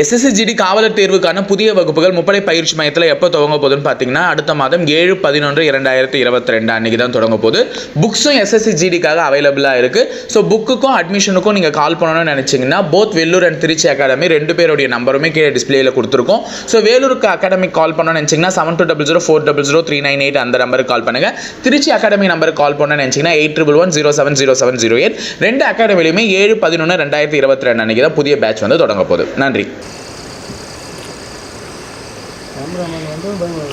SSC GD காவலர் தேர்வுக்கான புதிய வகுப்புகள் முப்படை பயிற்சி மையத்தில் எப்போ தொடங்க போகுதுன்னு பார்த்தீங்கன்னா அடுத்த மாதம் ஏழு பதினொன்று இரண்டாயிரத்தி இருபத்தி ரெண்டு அன்றைக்கி தான் தொடங்க போகுது. புக்ஸும் எஸ்எஸ்சிஜிடிக்காக அவைலபிளாக இருக்குது ஸோ புக்குக்கும் அட்மிஷனுக்கும் நீங்கள் கால் பண்ணணும்னு நினச்சிங்கன்னா both Vellur and Trichy academy ரெண்டு பேருடைய நம்பருமே கீழே டிஸ்பிளேயில் கொடுத்துருக்கோம். ஸோ வேலூருக்கு அகாடமிக்கு கால் பண்ணணும்னு நினச்சிங்கன்னா seven two double zero four double zero three nine eight அந்த நம்பருக்கு கால் பண்ணுங்கள் திருச்சி அகாடமி நம்பருக்கு கால் பண்ணணும்னு நினச்சிங்கன்னா eight triple one zero seven zero seven zero eight ரெண்டு அகாடமிலையுமே ஏழு பதினொன்று ரெண்டாயிரத்தி இருபத்தி ரெண்டு அன்றைக்கி தான் புதிய பேட்ச் வந்து தொடங்க போகுது. நன்றி. கேமராமேன் வந்து பயமாக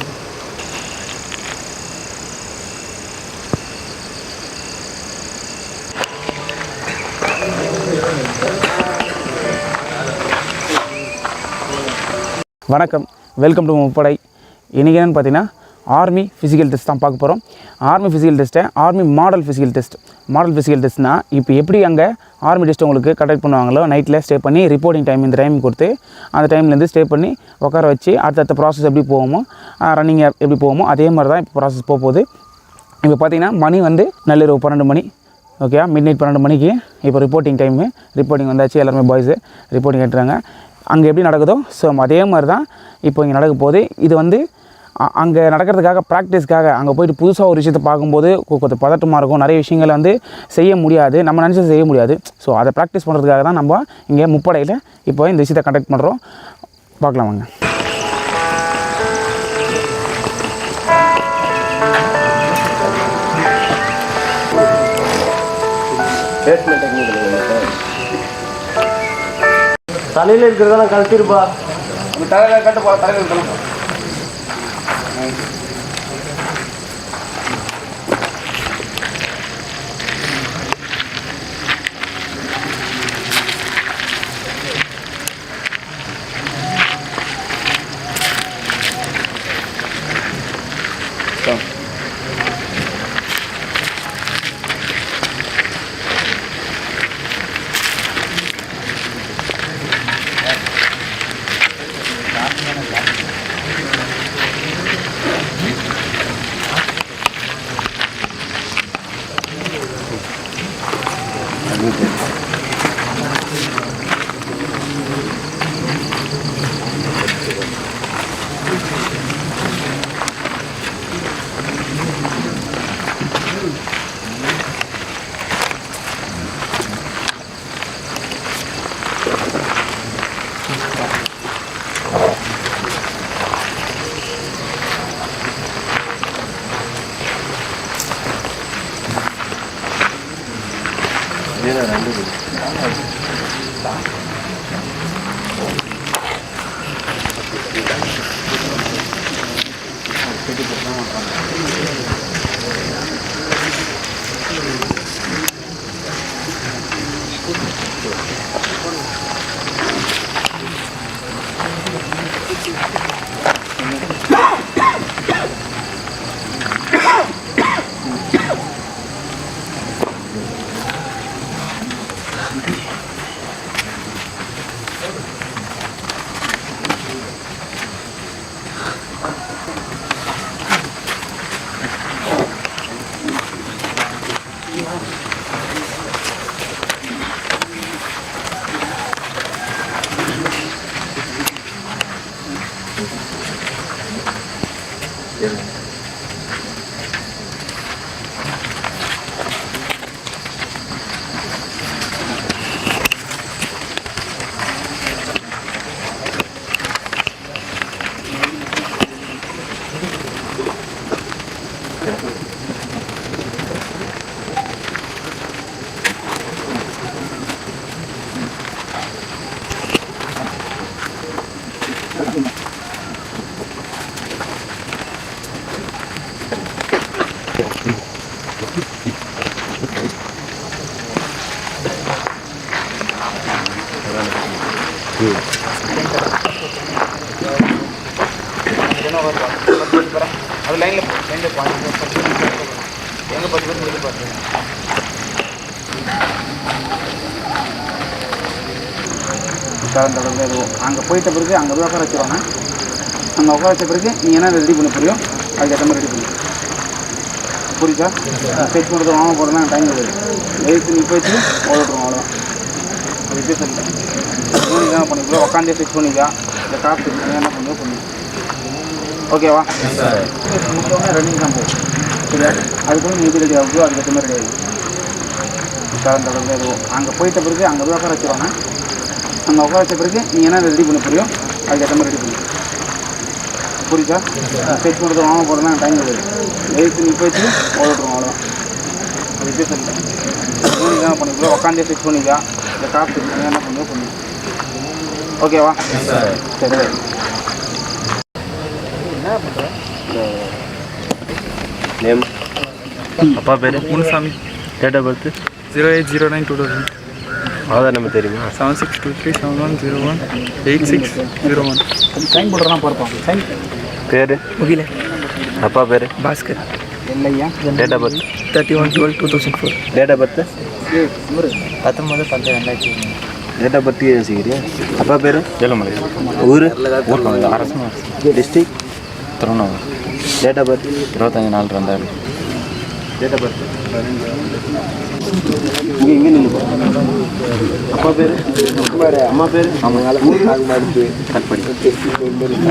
வணக்கம். வெல்கம் டு முப்படை இன்றைக்கி என்னென்னு பார்த்தீங்கன்னா ஆர்மி ஃபிசிக்கல் டெஸ்ட் தான் பார்க்க போகிறோம் ஆர்மி ஃபிசிக்கல் டெஸ்ட்டை army model physical test model physical டெஸ்ட்னா இப்போ எப்படி அங்கே ஆர்மி டெஸ்ட் உங்களுக்கு கண்டக்ட் பண்ணுவாங்களோ நைட்டில் ஸ்டே பண்ணி ரிப்போர்ட்டிங் டைம் இந்த டைம் கொடுத்து அந்த டைம்லேருந்து ஸ்டே பண்ணி உட்கார வச்சு அடுத்தடுத்த ப்ராசஸ் எப்படி போவோமோ ரன்னிங் எப்படி போவோமோ அதே மாதிரி தான் இப்போ ப்ராசஸ் போக போகுது. இப்போ பார்த்தீங்கன்னா மணி வந்து நள்ளிரவு பன்னெண்டு மணி. ஓகே மிட் நைட் பன்னெண்டு மணிக்கு இப்போ ரிப்போர்ட்டிங் டைமு ரிப்போர்ட்டிங் வந்தாச்சு எல்லாருமே பாய்ஸு ரிப்போர்ட்டிங் கேட்டுறாங்க அங்கே எப்படி நடக்குதோ ஸோ அதே மாதிரி தான் இப்போ இங்கே நடக்க போகுது. இது வந்து அங்கே நடக்கிறதுக்காக ப்ராக்டிஸ்க்காக அங்கே போயிட்டு புதுசாக ஒரு விஷயத்தை பார்க்கும்போது கொஞ்சம் பதட்டமாக இருக்கும். நிறைய விஷயங்களை வந்து செய்ய முடியாது. நம்ம நினச்சது செய்ய முடியாது. ஸோ அதை ப்ராக்டிஸ் பண்ணுறதுக்காக தான் நம்ம இங்கே முப்படையில் இப்போ இந்த விஷயத்தை கண்டக்ட் பண்ணுறோம் பார்க்கலாம் வாங்க. தலையில் இருக்கிறதெல்லாம் கழட்டிருப்பா. தலையில் கட்டு போகிற தலையில் இருக்கணும் So. அது தொடர்ந்து எதுவும் அங்கே போயிட்ட பிறகு அங்கே போய் உட்கார வச்சுருவாங்க. அங்கே உட்கார வச்ச பிறகு நீ என்ன ரெடி பண்ண புரியும் அதுக்கேற்ற மாதிரி ரெடி பண்ணு. புரியுதா? செக் பண்ணுறது வாங்க போகிறதுலாம் டைம் கிடையாது வெயிட் நீ போயிட்டு ஓடட்டும் அவ்வளோதான் அது சொல்லிட்டேன் என்ன பண்ணிக்கலாம் உட்காந்தே ஃபிக்ஸ் பண்ணிக்கா. இந்த காசு என்ன பண்ணுவோம் பண்ணி. ஓகேவா முக்கியமாக ரன்னிங் தான் போகும் சரியா? அதுக்கு நீ ரெடி ஆகுதோ அதுக்கேற்ற மாதிரி ரெடி ஆகுது கலந்து கலந்து எதுவும் அங்கே போயிட்ட பிறகு அங்கே போய் உட்கார வச்சுருவாங்க. அங்கே உட்கார வச்ச பிறகு நீ என்ன ரெடி பண்ண புரியும் அதுக்கேற்ற மாதிரி ரெடி பண்ணி. புரியுதா? செக் பண்ணுறது வாங்க போகிறதுலாம் டைம் கிடையாது வெயிட் நீ போயிட்டு ஓடிட்டுருவோம் அவ்வளோதான் அது சொல்லிட்டேன் நீ என்ன பண்ணிக்கலாம் உட்காந்தே ஃபிக்ஸ் பண்ணிக்கா இந்த காசு என்ன பண்ணுவோம் பண்ணி. ஓகேவா சரி நேம் அப்பா பேர்? Munusamy date of birth zero eight zero nine two thousand Aadhaar number தெரியுமா? Seven six two three seven one zero one eight six zero one sign போடுறதுனா பார்ப்போம் சைன் பேர்? முகில. அப்பா பேர்? பாஸ்கர். இல்லையா date of birth thirty one twelve two thousand four date of birth பத்தொம்பது பத்து ரெண்டாயிரத்தி date of birth யோசிக்கிறியா அப்பா பேர்? ஏழுமலை ஊர்? District Tiruvannamalai. Date of birth இருபத்தஞ்சி நாலு ரெண்டாயிரம் டேட் ஆஃப் பர்த் இங்கே இங்கே நின்று அப்பா பேர்? அம்மா பேர்? கட் பண்ணி.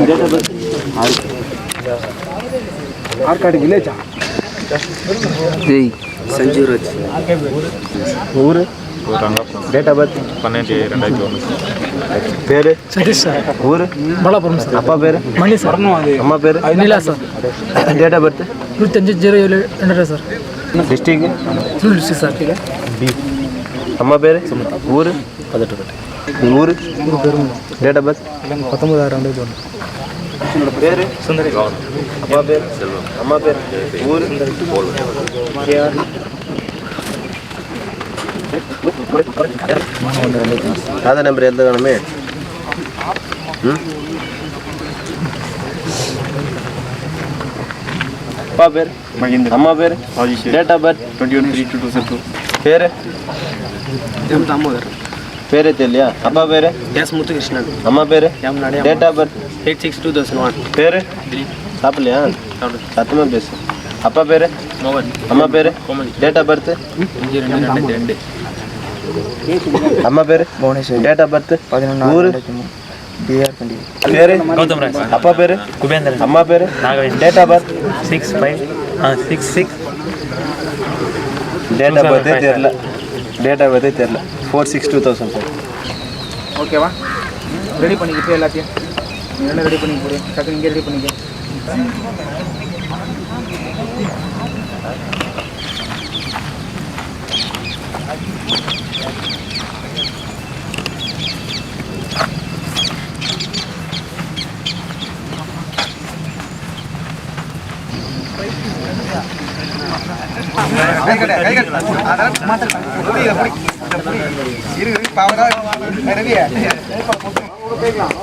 டேட் ஆஃப் பர்த் ஆற்காடு வில்லேஜா? ஜெய் சஞ்சீவராஜ் ஊர்? டேட் ஆஃப் பர்த் பன்னெண்டு ரெண்டாயிரத்தி ஒன்று பேர்? சதீஷ் சார். ஊர்? மலாபுரம் சார். அப்பா பேர்? மணி சார். அம்மா பேர்? Nila sir. Date of birth நூற்றஞ்சு zero ஏழு ரெண்டாயிரம் சார். டிஸ்ட்ரிக் சூழ்ச்சி சார். அம்மா பேர்? ஊர்? பதினெட்டு ஊர்? டேட் ஆஃப் பர்த் பத்தொம்பதாயிரம் ரெண்டாயிரத்தி ஒன்று பேர்? சுந்தரி. அப்பா பேர்? அம்மா பேர்? ஊர்? ஆதார் நம்பர் வேணுமே ம்? அப்பா பேர்? அம்மா பேர்? Date of birth twenty one three two thousand two பேர்? தாமோதர் பேரே தெரியலையா? அப்பா பேர்? எஸ் முத்துகிருஷ்ணன். அம்மா பேர்? Date of birth eight six two thousand one பேர்? சாப்பிடலையா? சத்தமாக பேசு. அப்பா பேர்? மோகன். அம்மா பேர்? டேட் ஆஃப் பர்த் ரெண்டு ரெண்டு. அம்மா பேர் புவனேஸ்வரி. டேட் ஆஃப் பர்த் பதினொன்று ஊர்? பிஆர் டுவெண்ட்டி பேர்? கௌதம் ராஜ் அப்பா பேர்? குபேந்திரன். அம்மா பேர்? Nagavesh. Date of birth six five ah six six date of பர்த்தே தெரில டேட் ஆஃப் பர்த்தே தெரில four six two thousand four ஓகேவா? ரெடி பண்ணிக்கிட்டு எல்லாத்தையும்? என்ன ரெடி பண்ணிக்க போறீங்க? டக்கு இங்கே ரெடி பண்ணிக்க. இருக்கு பாவதா ரவியா போய்க்கலாம்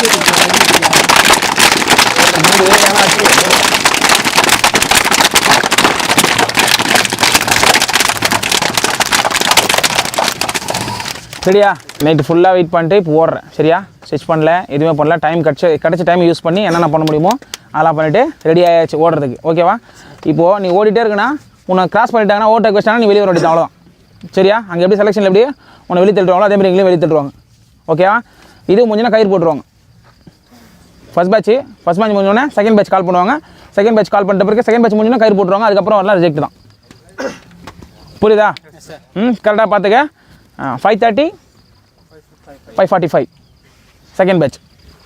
Thank you. சரியா? நைட்டு ஃபுல்லாக வெயிட் பண்ணிட்டு இப்போ ஓடுறேன். சரியா? ஸ்டிச் பண்ணல எதுவுமே பண்ணல. டைம் கிடச்ச கிடச்ச டைம் யூஸ் பண்ணி என்னென்ன பண்ண முடியுமோ அதெல்லாம் பண்ணிவிட்டு ரெடி ஆகிடுச்சு ஓடுறதுக்கு. ஓகேவா இப்போது நீ ஓடிட்டே இருக்குன்னா உன்னை கிராஸ் பண்ணிட்டாங்கன்னா ஓட்ட வச்சிட்டாங்கன்னா நீ வெளியே வர வேண்டியது அவ்வளோதான் சரியா? அங்கே எப்படி செலெக்ஷனில் எப்படி உன்னை வெளியே தள்ளுவாங்களோ அதே மாதிரி எங்களையும் வெளியே தள்ளுவாங்க ஓகேவா இது முடிஞ்சுன்னா கயிறு போட்டுருவாங்க. ஃபஸ்ட் பேட்ச் ஃபஸ்ட் மேட்ச் முடிஞ்சோடனே செகண்ட் பேட்ச் கால் பண்ணுவாங்க. செகண்ட் பேட்ச் கால் பண்ணிட்ட பிறகு செகண்ட் பேட்ச் முடிஞ்சோன்னா கயிறு போட்டுருவாங்க. அதுக்கப்புறம் வரலாம் ரிஜெக்ட் தான். புரியுதா? ம் கரெக்டாக பார்த்துக்க five thirty five forty five second batch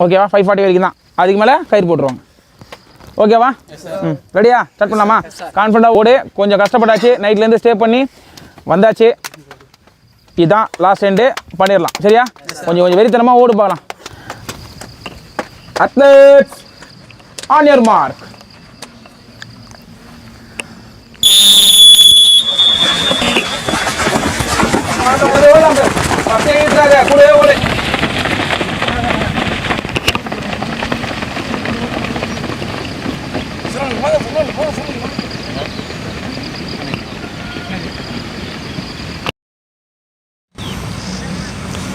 ஓகேவா ஃபைவ் ஃபார்ட்டி வரைக்கும் தான். அதுக்கு மேலே கயிறு போட்டுருவாங்க. ஓகேவா ம் ரெடியா ஸ்டார்ட் பண்ணலாமா? கான்ஃபிடண்டாக ஓடு. கொஞ்சம் கஷ்டப்பட்டாச்சு. நைட்லேருந்து ஸ்டே பண்ணி வந்தாச்சு. இதுதான் லாஸ்ட் எண்டு பண்ணிடலாம். சரியா? கொஞ்சம் கொஞ்சம் வெறித்தனமாக ஓடு பார்க்கலாம். Athletes on your mark.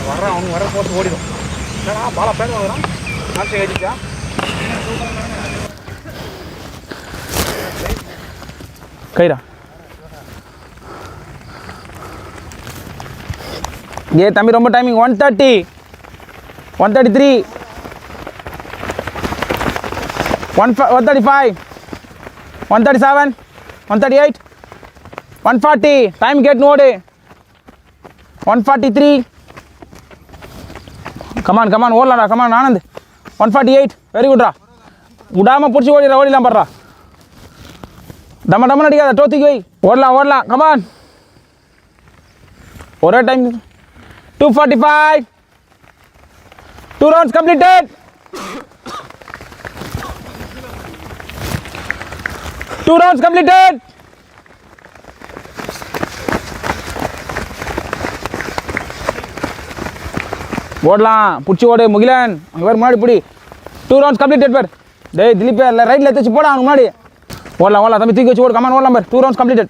வர்றான் அவனுக்கு வர போட்டு ஓடிடும். ஏன்னா பல பேர் வாங்குறான்? நாட்டு ஏஜிச்சா கைரா. ஏ தம்பி ரொம்ப timing one thirty one thirty three one one thirty five one thirty seven one thirty eight one forty time gate node one forty three come on come on ஓடலாடா come on Anand one forty eight very குட்ரா விடாமல் பிடிச்சி ஓடிடா ஓடிடலாம் படுறா டம்ம டம்மன் அடிக்காத டோத்திக்கு வை. ஓடலாம் ஓடலாம். Come on ஒரே time two forty five two rounds completed two rounds completed ஓடலாம் பிடிச்சி ஓடு முகிலன். அங்கே பேர் முன்னாடி பிடி. டூ ரவுண்ட்ஸ் கம்ப்ளீட் பேர். டேய் திலீப் இல்லை ரைட்டில் எடுத்து போடா அவனுக்கு முன்னாடி. ஓடலாம் ஓடலாம். தம்பி தூக்கி வச்சு ஓடு. கமான் ஓடலாம் பேர். டூ ரவுண்ட்ஸ் ஓவர்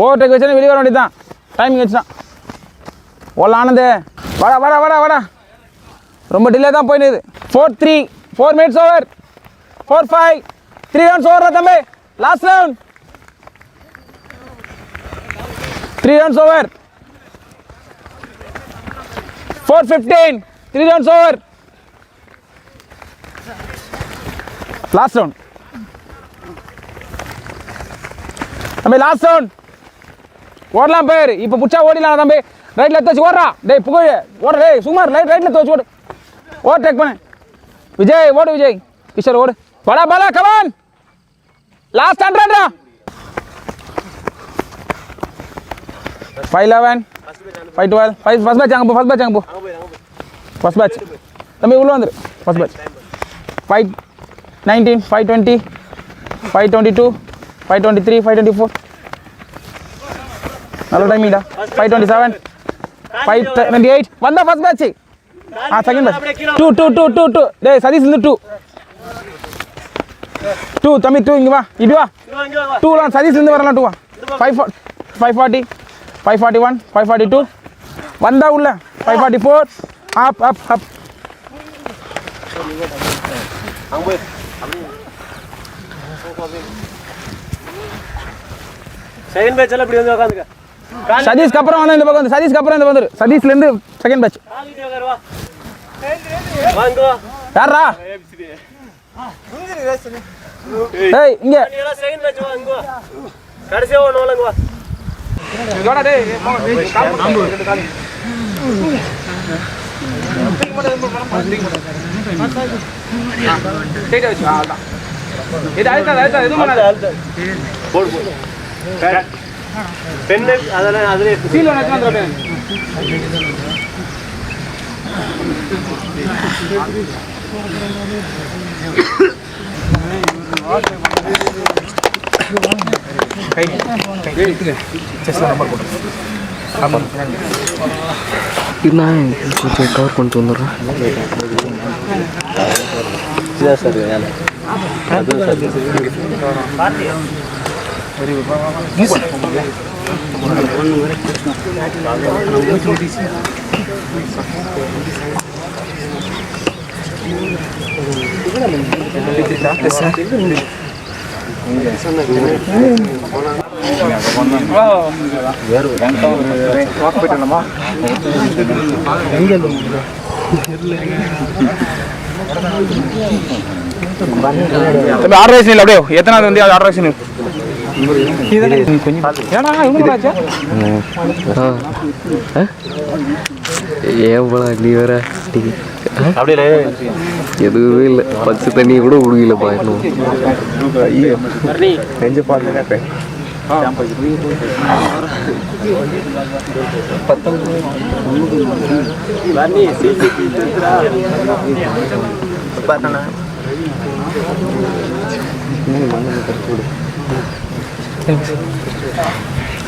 ஓவர்டேக் வச்சு வெளியே வர வேண்டியது தான் டைமிங் வச்சுதான். ஓடலாம் ஆனந்தே. வாடா வாடா வாடா வாடா. ரொம்ப டிலே தான் போயிடுது four three four minutes over four five three rounds over தம்பி. Last round three rounds over four fifteen three rounds over last round தம்பி லாஸ்ட் ரவுண்ட் ஓடலாம் பேர். இப்போ பிடிச்சா ஓடிடலாம் தம்பி. ரைட்டில் எடுத்து ஓடுறா. டேய் புகழ். ஓடுற டேய் சுமார் ரைட் ரைட்டில் எடுத்து ஓடு. ஓவர் டேக் பண்ணு. விஜய் ஓடு விஜய். கிஷோர் ஓடு. வாடா Bala come on last ஹண்ட்ரட்ரா five eleven five twelve five first batch அங்கே போ ஃபஸ்ட் பேட்ச் அங்கே போ. ஃபஸ்ட் பேட்ச் தம்பி உள்ளே வந்துரு. First batch five nineteen five twenty five twenty two five twenty three five twenty four நல்ல டைமிங்டா five twenty seven five twenty eight வந்தா first batch ah second batch two two two two two டேய் சதீஷ் இருந்து two two தம்பி two இங்கே வா. இப்படி வா. டூலாம் சதீஷ் இருந்து வரலாம் டூ வா. Five five forty five forty one five forty two வந்தா உள்ள five forty four up up up second batch இப்படி வந்து உட்காந்துக்க சதீஷ்க்கு அப்புறம் வந்து இந்த பக்கம் வந்து சதீஷ்க்கு அப்புறம் இந்த வந்துரு சதீஷ்லேருந்து செகண்ட் பேட்ச் யாரா ஏய் இங்கே. நீ எல்லாம் செகண்ட் வா இங்க வா கடைசியா ஒன்று வளங்க வா போடு போடு பெண்ணு அதெல்லாம் நான் கொஞ்சம் கவர் பண்ணிட்டு வந்துடுறேன் இதான் சார் வேலை சார் ஆறு அப்படியே. எத்தனாவது வந்து ஆறு ஏன் போல நீ வேற அப்படியே எதுவுமே இல்லை பச்சை தண்ணியை கூட குடிக்கலப்பா இன்னும் நெஞ்சு பார்த்து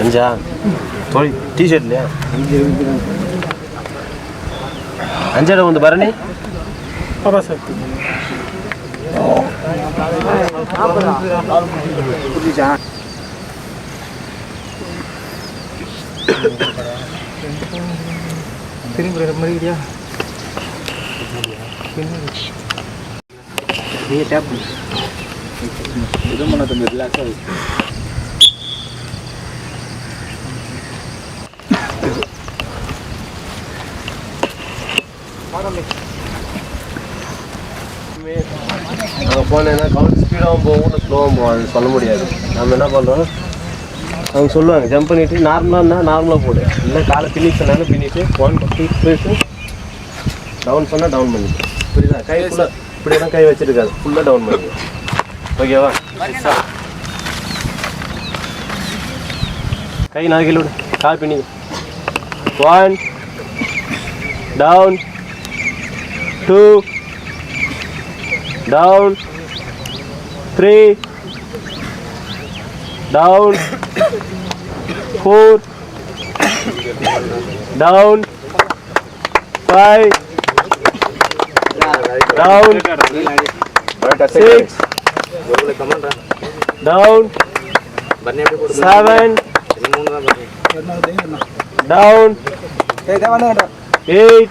அஞ்சா? தோழி டிஷர்ட் இல்லையா? அஞ்சாட வந்து பரணி? ஆமாம் சார். திரும்பி மறிக்கிறியா நீ டேப் எதுவும் பண்ண. தம்பி ரிலாக்ஸாக நாங்கள் போனேன்னா கவுண்ட் ஸ்பீடாகவும் போகும் ஸ்லோவாகவும் போகும் அது சொல்ல முடியாது. நம்ம என்ன பண்ணுறோம் அவங்க சொல்லுவாங்க ஜம்ப் பண்ணிவிட்டு நார்மலாக நார்மலாக போடு. இல்லை காலை பின்னிச்சனாலும் பின்னிட்டு ஒன் டூ போயிட்டு டவுன் சொன்னால் டவுன் பண்ணிட்டு புரியுதா? கை ஃபுல்லாக தான் கை வச்சுருக்காது. ஃபுல்லாக டவுன் பண்ணிடுவோம் ஓகேவா கை நாகிலோடு கால் பின்னிங்க one down two, down, three, down, four, down, five, down, six, down, seven, down, eight,